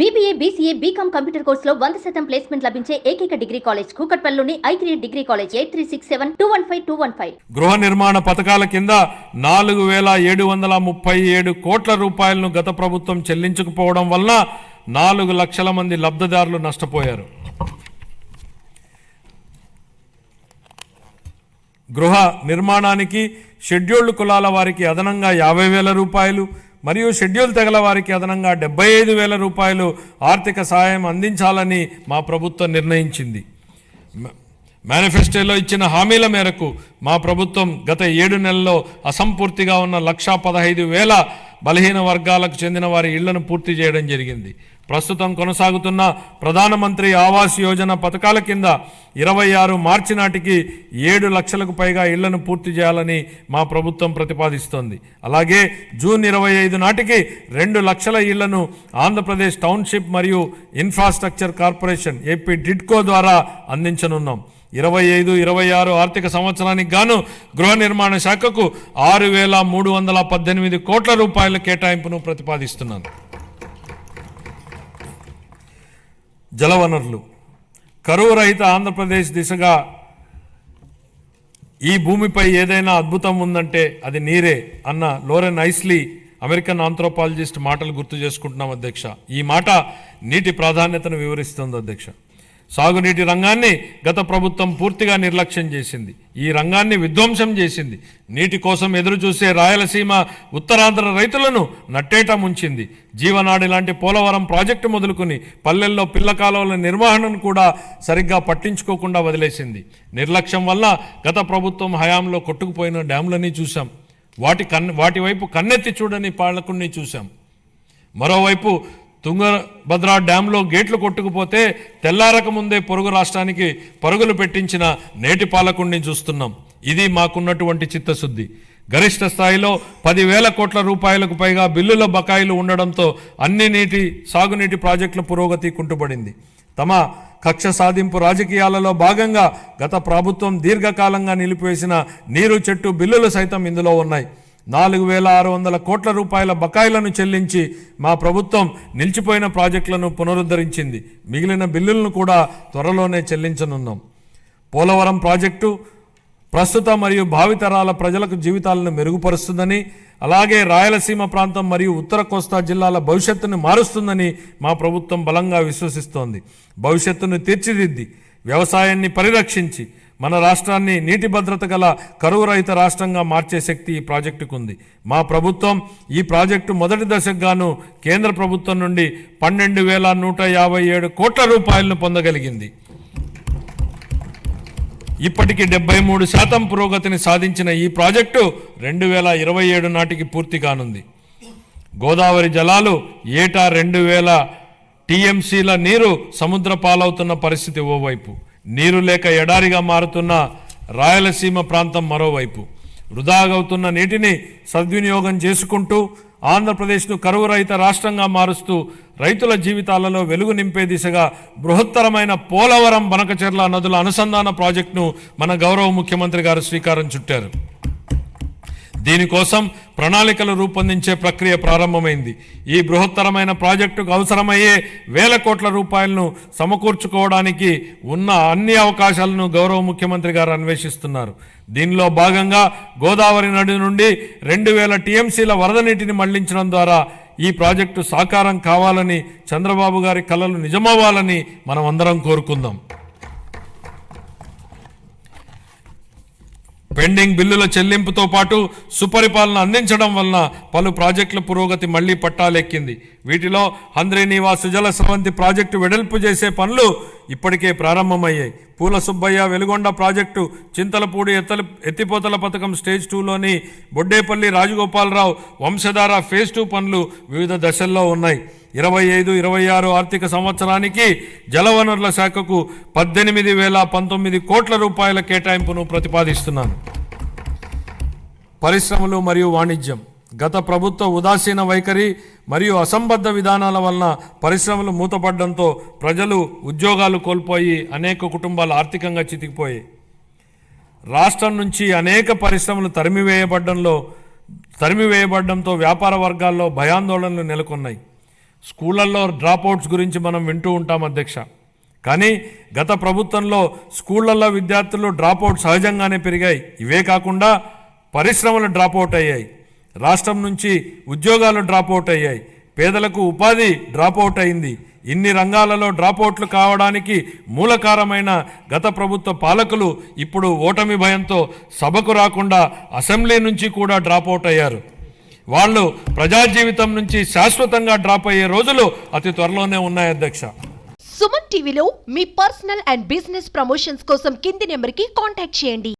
BBA BCA BCom computer కోర్సులో వంద శాతం ప్లేస్మెంట్ లభించే ఏకైక degree college కూకట్పల్లిలోని I three degree college eight three six seven two one five two one five గృహ నిర్మాణ పథకాల కింద నాలుగు వేల ఏడు వందల ముప్పై ఏడు కోట్ల రూపాయలను గత ప్రభుత్వం చెల్లించకపోవడం వల్ల నాలుగు లక్షల మంది లబ్ధిదారులు నష్టపోయారు. గృహ నిర్మాణానికి షెడ్యూల్డ్ కులాల వారికి అదనంగా యాభై వేల రూపాయలు మరియు షెడ్యూల్ తెగల వారికి అదనంగా డెబ్బై ఐదు వేల రూపాయలు ఆర్థిక సహాయం అందించాలని మా ప్రభుత్వం నిర్ణయించింది. మేనిఫెస్టోలో ఇచ్చిన హామీల మేరకు మా ప్రభుత్వం గత ఏడు నెలల్లో అసంపూర్తిగా ఉన్న లక్షా పదహైదు వేల బలహీన వర్గాలకు చెందిన వారి ఇళ్ళను పూర్తి చేయడం జరిగింది. ప్రస్తుతం కొనసాగుతున్న ప్రధానమంత్రి ఆవాస్ యోజన పథకాల కింద ఇరవై ఆరు మార్చి నాటికి ఏడు లక్షలకు పైగా ఇళ్ళను పూర్తి చేయాలని మా ప్రభుత్వం ప్రతిపాదిస్తోంది. అలాగే జూన్ ఇరవై ఐదు నాటికి రెండు లక్షల ఇళ్ళను ఆంధ్రప్రదేశ్ టౌన్షిప్ మరియు ఇన్ఫ్రాస్ట్రక్చర్ కార్పొరేషన్ ఏపీ డిడ్కో ద్వారా అందించనున్నాం. ఇరవై ఐదు ఇరవై ఆరు ఆర్థిక సంవత్సరానికి గాను గృహ నిర్మాణ శాఖకు ఆరు వేల మూడు వందల పద్దెనిమిది కోట్ల రూపాయల కేటాయింపును ప్రతిపాదిస్తున్నాను. జలవనరులు. కరువు రహిత ఆంధ్రప్రదేశ్ దిశగా ఈ భూమిపై ఏదైనా అద్భుతం ఉందంటే అది నీరే అన్న లోరెన్ ఐస్లీ అమెరికన్ ఆంథ్రోపాలజిస్ట్ మాటలు గుర్తు చేసుకుంటున్నాం అధ్యక్ష. ఈ మాట నీటి ప్రాధాన్యతను వివరిస్తుంది అధ్యక్ష. సాగునీటి రంగాన్ని గత ప్రభుత్వం పూర్తిగా నిర్లక్ష్యం చేసింది. ఈ రంగాన్ని విధ్వంసం చేసింది. నీటి కోసం ఎదురుచూసే రాయలసీమ ఉత్తరాంధ్ర రైతులను నట్టేట ముంచింది. జీవనాడి లాంటి పోలవరం ప్రాజెక్టు మొదలుకుని పల్లెల్లో పిల్ల కాలువల నిర్వహణను కూడా సరిగ్గా పట్టించుకోకుండా వదిలేసింది. నిర్లక్ష్యం వల్ల గత ప్రభుత్వం హయాంలో కొట్టుకుపోయిన డ్యాములని చూశాం. వాటి కన్ వాటి వైపు కన్నెత్తి చూడని పాలకుడిని చూశాం. మరోవైపు తుంగభద్ర డ్యాంలో గేట్లు కొట్టుకుపోతే తెల్లారక ముందే పొరుగు రాష్ట్రానికి పరుగులు పెట్టించిన నేటి పాలకుడిని చూస్తున్నాం. ఇది మాకున్నటువంటి చిత్తశుద్ధి. గరిష్ట స్థాయిలో పదివేల కోట్ల రూపాయలకు పైగా బిల్లుల బకాయిలు ఉండడంతో అన్ని నీటి సాగునీటి ప్రాజెక్టుల పురోగతి కుంటుపడింది. తమ కక్ష సాధింపు రాజకీయాలలో భాగంగా గత ప్రభుత్వం దీర్ఘకాలంగా నిలిపివేసిన నీరు చెట్టు బిల్లులు సైతం ఇందులో ఉన్నాయి. నాలుగు వేల ఆరు వందల కోట్ల రూపాయల బకాయిలను చెల్లించి మా ప్రభుత్వం నిలిచిపోయిన ప్రాజెక్టులను పునరుద్ధరించింది. మిగిలిన బిల్లులను కూడా త్వరలోనే చెల్లించనున్నాం. పోలవరం ప్రాజెక్టు ప్రస్తుత మరియు భావితరాల ప్రజలకు జీవితాలను మెరుగుపరుస్తుందని అలాగే రాయలసీమ ప్రాంతం మరియు ఉత్తర కోస్తా జిల్లాల భవిష్యత్తును మారుస్తుందని మా ప్రభుత్వం బలంగా విశ్వసిస్తోంది. భవిష్యత్తును తీర్చిదిద్ది వ్యవసాయాన్ని పరిరక్షించి మన రాష్ట్రాన్ని నీటి భద్రత గల కరువు రహిత రాష్ట్రంగా మార్చే శక్తి ఈ ప్రాజెక్టుకు ఉంది మా ప్రభుత్వం ఈ ప్రాజెక్టు మొదటి దశకు గాను కేంద్ర ప్రభుత్వం నుండి పన్నెండు వేల నూట యాభై ఏడు కోట్ల రూపాయలను పొందగలిగింది. ఇప్పటికి డెబ్బై మూడు శాతం పురోగతిని సాధించిన ఈ ప్రాజెక్టు రెండు వేల ఇరవై ఏడు నాటికి పూర్తి కానుంది. గోదావరి జలాలు ఏటా రెండు వేల టీఎంసీల నీరు సముద్ర పాలవుతున్న పరిస్థితి ఓవైపు. నీరు లేక ఎడారిగా మారుతున్న రాయలసీమ ప్రాంతం మరోవైపు. వృధాగవుతున్న నీటిని సద్వినియోగం చేసుకుంటూ ఆంధ్రప్రదేశ్ను కరువు రహిత రాష్ట్రంగా మారుస్తూ రైతుల జీవితాలలో వెలుగు నింపే దిశగా బృహత్తరమైన పోలవరం బనకచెర్ల నదుల అనుసంధాన ప్రాజెక్టును మన గౌరవ ముఖ్యమంత్రి గారు శ్రీకారం చుట్టారు. దీనికోసం ప్రణాళికలు రూపొందించే ప్రక్రియ ప్రారంభమైంది. ఈ బృహత్తరమైన ప్రాజెక్టుకు అవసరమయ్యే వేల కోట్ల రూపాయలను సమకూర్చుకోవడానికి ఉన్న అన్ని అవకాశాలను గౌరవ ముఖ్యమంత్రి గారు అన్వేషిస్తున్నారు. దీనిలో భాగంగా గోదావరి నది నుండి రెండు వేల టీఎంసీల వరద నీటిని మళ్ళించడం ద్వారా ఈ ప్రాజెక్టు సాకారం కావాలని చంద్రబాబు గారి కళలు నిజమవ్వాలని మనం అందరం కోరుకుందాం. పెండింగ్ బిల్లుల చెల్లింపుతో పాటు సుపరిపాలన అందించడం వలన పలు ప్రాజెక్టుల పురోగతి మళ్ళీ పట్టాలెక్కింది. వీటిలో హంద్రీనివాస సుజల స్రవంతి ప్రాజెక్టు వెడల్పు చేసే పనులు ఇప్పటికే ప్రారంభమయ్యాయి. పూల సుబ్బయ్య వెలుగొండ ప్రాజెక్టు చింతలపూడి ఎత్తల ఎత్తిపోతల పథకం స్టేజ్ టూలోని బొడ్డేపల్లి రాజగోపాలరావు వంశధార ఫేజ్ టూ పనులు వివిధ దశల్లో ఉన్నాయి. ఇరవై ఐదు ఇరవై ఆరు ఆర్థిక సంవత్సరానికి జలవనరుల శాఖకు పద్దెనిమిది వేల పంతొమ్మిది కోట్ల రూపాయల కేటాయింపును ప్రతిపాదిస్తున్నాను. పరిశ్రమలు మరియు వాణిజ్యం గత ప్రభుత్వ ఉదాసీన వైఖరి మరియు అసంబద్ధ విధానాల వలన పరిశ్రమలు మూతపడడంతో ప్రజలు ఉద్యోగాలు కోల్పోయి అనేక కుటుంబాలు ఆర్థికంగా చితికిపోయాయి. రాష్ట్రం నుంచి అనేక పరిశ్రమలు తరిమివేయబడ్డంలో తరిమివేయబడడంతో వ్యాపార వర్గాల్లో భయాందోళనలు నెలకొన్నాయి. స్కూళ్ళల్లో డ్రాప్అవుట్స్ గురించి మనం వింటూ ఉంటాం అధ్యక్ష. కానీ గత ప్రభుత్వంలో స్కూళ్ళల్లో విద్యార్థులు డ్రాప్అవుట్ సహజంగానే పెరిగాయి. ఇవే కాకుండా పరిశ్రమలు డ్రాప్అవుట్ అయ్యాయి. రాష్ట్రం నుంచి ఉద్యోగాలు డ్రాప్అవుట్ అయ్యాయి. పేదలకు ఉపాధి డ్రాప్అవుట్ అయింది. ఇన్ని రంగాలలో డ్రాప్అవుట్లు కావడానికి మూలకారమైన గత ప్రభుత్వ పాలకులు ఇప్పుడు ఓటమి భయంతో సభకు రాకుండా అసెంబ్లీ నుంచి కూడా డ్రాప్అవుట్ అయ్యారు. వాళ్ళు ప్రజా జీవితం నుంచి శాశ్వతంగా డ్రాప్ అయ్యే రోజులు అతి త్వరలోనే ఉన్నాయి అధ్యక్ష. సుమన్ టీవీలో మీ పర్సనల్ అండ్ బిజినెస్ ప్రమోషన్స్ కోసం కింది నెంబర్కి కాంటాక్ట్ చేయండి.